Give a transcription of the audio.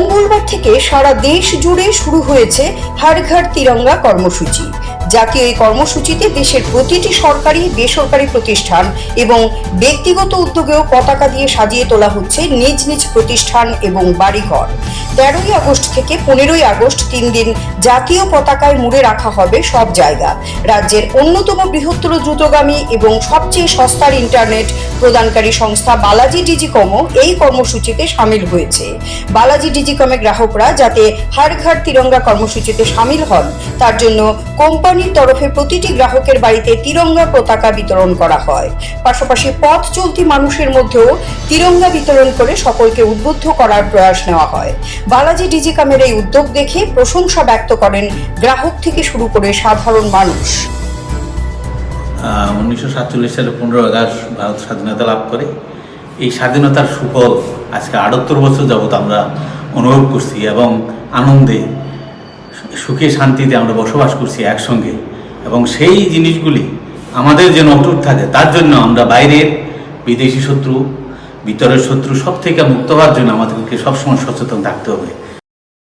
মঙ্গলবার থেকে সারা দেশ জুড়ে শুরু হয়েছে হর ঘর তিরঙ্গা কর্মসূচি জাতীয় এই কর্মসূচিতে দেশের প্রতিটি সরকারি, বেসরকারি প্রতিষ্ঠান এবং ব্যক্তিগত উদ্যোগেও পতাকা দিয়ে সাজিয়ে তোলা হচ্ছে নিজ নিজ প্রতিষ্ঠান এবং বাড়িঘর। তেরোই আগস্ট থেকে পনেরোই আগস্ট তিন দিন জাতীয় পতাকায় মুড়ে রাখা হবে সব জায়গা। রাজ্যের অন্যতম বৃহত্তর দ্রুতগামী এবং সবচেয়ে সস্তার ইন্টারনেট প্রদানকারী সংস্থা বালাজি ডিজিকমও এই কর্মসূচিতে সামিল হয়েছে। বালাজি ডিজিকমে গ্রাহকরা যাতে হার ঘর তিরঙ্গা কর্মসূচিতে সামিল হন, তার জন্য কোম্পানির তরফে প্রতিটি গ্রাহকের বাড়িতে তিরঙ্গা পতাকা বিতরণ করা হয়। পাশাপাশি পথ চলতি মানুষের মধ্যেও তিরঙ্গা বিতরণ করে সকলকে উদ্বুদ্ধ করার প্রয়াস নেওয়া হয়। বালাজি ডিজিকমের এই উদ্যোগ দেখে প্রশংসা ব্যক্ত করেন গ্রাহক থেকে শুরু করে সাধারণ মানুষ। উনিশশো সাতচল্লিশ সালে পনেরো আগস্ট ভারত স্বাধীনতা লাভ করে। এই স্বাধীনতার সুফল আজকে আটাত্তর বছর যাবৎ আমরা অনুভব করছি এবং আনন্দে সুখে শান্তিতে আমরা বসবাস করছি একসঙ্গে। এবং সেই জিনিসগুলি আমাদের যেন অটুট থাকে, তার জন্য আমরা বাইরের বিদেশি শত্রু ভিতরের শত্রু সব থেকে মুক্ত হওয়ার জন্য আমাদেরকে সবসময় সচেতন থাকতে হবে।